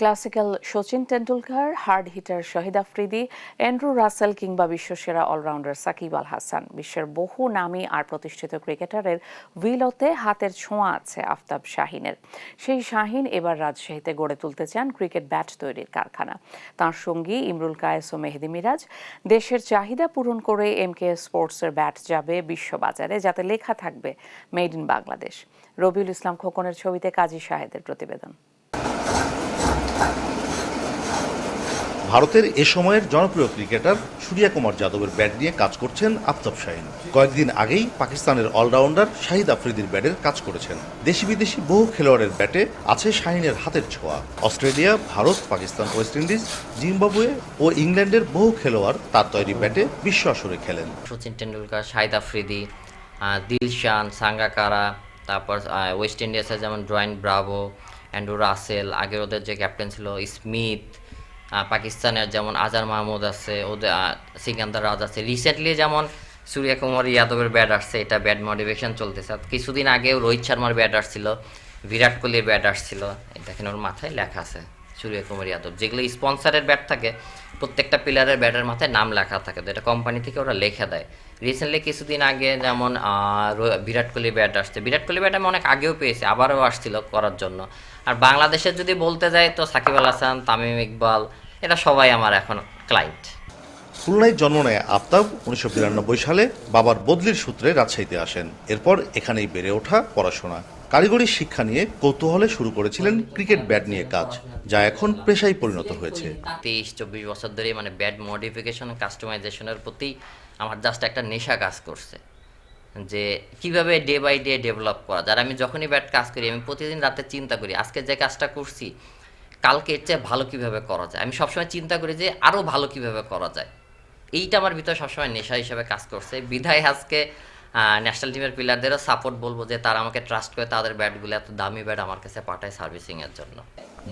Classical Sachin Tendulkar hard hitter Shahid Afridi, Andrew Russell কিংবা বিশ্বসেরা allrounder Shakib Al Hasan. বিশ্বের বহু নামী আর প্রতিষ্ঠিত ক্রিকেটারের উইলতে হাতের ছোঁয়া আছে আফতাব শাহিনের। সেই শাহিন এবার রাজশাহীতে গড়ে তুলতে চান ক্রিকেট ব্যাট তৈরির কারখানা। তাঁর সঙ্গী ইমরুল কায়েস ও মেহেদি মিরাজ দেশের চাহিদা পূরণ করে এম কে স্পোর্টসের ব্যাট যাবে বিশ্ববাজারে, যাতে লেখা থাকবে মেড ইন বাংলাদেশ। রবিউল ইসলাম খোকনের ছবিতে কাজী শাহেদের প্রতিবেদন। ভারতের এ সময়ের জনপ্রিয় ক্রিকেটার সূর্যা কুমার যাদবের ব্যাট নিয়ে কাজ করছেন আফতাব শাহিন। কয়েকদিন আগেই পাকিস্তানের অলরাউন্ডার শাহিদ আফ্রিদির ব্যাটের কাজ করেছেন। দেশি বিদেশি বহু খেলোয়াড়ের ব্যাটে আছে শাহিনের হাতের ছোঁয়া। Australia, Bharat, Pakistan, West Indies, Zimbabwe ও ইংল্যান্ডের বহু খেলোয়াড় তার তৈরি ব্যাটে বিশ্ব আসরে খেলেন। সচিন টেন্ডুলকার শাহিদ আফ্রিদি দিলশান, সাঙ্গাকারা, তারপর ওয়েস্ট ইন্ডিজের যেমন ড্রয়েন ব্রাভো অ্যান্ড্রু রাসেল, আগের ওদের যে ক্যাপ্টেন ছিল স্মিথ পাকিস্তানের যেমন আজার মাহমুদ আছে, ওদের সিকান্দার রাজ আছে। রিসেন্টলি যেমন সূর্য কুমার ইয়াদবের ব্যাট আসছে, এটা ব্যাট মোটিভেশন চলতেছে। কিছুদিন আগেও রোহিত শর্মার ব্যাট আসছিল, বিরাট কোহলির ব্যাট আসছিল, এটা দেখেন ওর মাথায় লেখা আছে? সূর্য কুমার যাদব। যেগুলো স্পন্সারের ব্যাট থাকে, প্রত্যেকটা প্লেয়ারের ব্যাটের মাথায় নাম লেখা থাকে। তো এটা কোম্পানি থেকে ওরা লেখা দেয়। রিসেন্টলি কিছুদিন আগে যেমন বিরাট কোহলি ব্যাট আসছে। বিরাট কোহলি ব্যাট আমি অনেক আগেও পেয়েছি, আবারও আসছিল করার জন্য। আর বাংলাদেশের যদি বলতে যাই, তো সাকিব আল হাসান, তামিম ইকবাল এটা সবাই আমার এখন ক্লায়েন্ট খুলনায় জন্ম নেয় আফতাব, উনিশশো বিরানব্বই সালে বাবার বদলির সূত্রে রাজশাহীতে আসেন। এরপর এখানেই বেড়ে ওঠা পড়াশোনা। কারিগরি শিক্ষা নিয়ে কৌতূহলে শুরু করেছিলেন ক্রিকেট ব্যাট নিয়ে কাজ, যা এখন পেশায় পরিণত হয়েছে। তেইশ, চব্বিশ বছর ধরে মানে ব্যাড মডিফিকেশন, কাস্টমাইজেশনের প্রতি আমার জাস্ট একটা নেশা কাজ করছে। যে কীভাবে ডে বাই ডে ডেভেলপ করা যায়? আমি যখনই ব্যাট কাজ করি, আমি প্রতিদিন রাতে চিন্তা করি, আজকে যে কাজটা করছি, কালকে এর চেয়ে ভালো কীভাবে করা যায়? আমি সবসময় চিন্তা করি যে আরও ভালো কীভাবে করা যায়? এইটা আমার ভিতরে সবসময় নেশা হিসেবে কাজ করছে। বিধায় আজকে ন্যাশনাল টিমের প্লেয়ারদেরও সাপোর্ট বলব যে তারা আমাকে ট্রাস্ট করে তাদের ব্যাটগুলো এত দামি ব্যাট আমার কাছে পাঠায় সার্ভিসিংয়ের জন্য।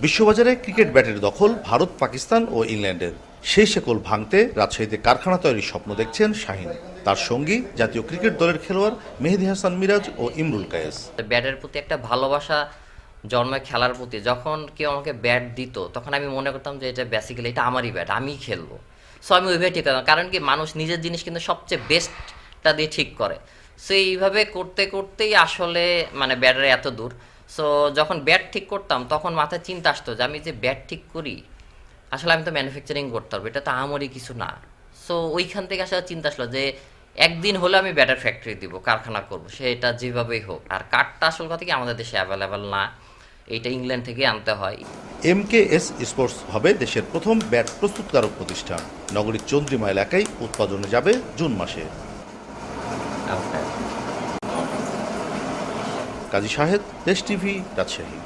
বিশ্ববাজারে ক্রিকেট ব্যাটের দখল ভারত পাকিস্তান ও ইংল্যান্ডের। সেই শেকল ভাঙতে রাজশাহীতে কারখানা তৈরির স্বপ্ন দেখছেন শাহিন। তার সঙ্গী জাতীয় ক্রিকেট দলের খেলোয়াড় মেহেদি হাসান মিরাজ ও ইমরুল কায়েস। ব্যাটের প্রতি একটা ভালোবাসা জন্মে খেলার প্রতি। যখন কেউ আমাকে ব্যাট দিত তখন আমি মনে করতাম যে এটা বেসিক্যালি এটা আমারই ব্যাট আমিই খেলব। সো আমি ওইভাবে ঠিক কারণ কি মানুষ নিজের জিনিস কিন্তু সবচেয়ে বেস্টটা দিয়ে ঠিক করে। সো এইভাবে করতে করতেই আসলে মানে ব্যাটের এত দূর। সো যখন ব্যাট ঠিক করতাম, তখন মাথায় চিন্তা আসতো যে আমি যে ব্যাট ঠিক করি, আসলে আমি তো ম্যানুফ্যাকচারিং করতে পারব, এটা তো আমারই কিছু না। সো ওইখান থেকে আসলে চিন্তা আসলো যে একদিন হলে আমি ব্যাটার ফ্যাক্টরি দিব, কারখানা করব, সেটা যেভাবেই হোক। আর কাঠটা আসল কথা কি, আমাদের দেশে অ্যাভেলেবেল না। এইটা ইংল্যান্ড থেকে আনতে হয়। এম কে এস স্পোর্টস হবে দেশের প্রথম ব্যাট প্রস্তুতকারক প্রতিষ্ঠান। নগরীর চন্দ্রিমা এলাকায় উৎপাদনে যাবে জুন মাসে। কাজী শাহেদ দেশ টিভি রাজশাহী।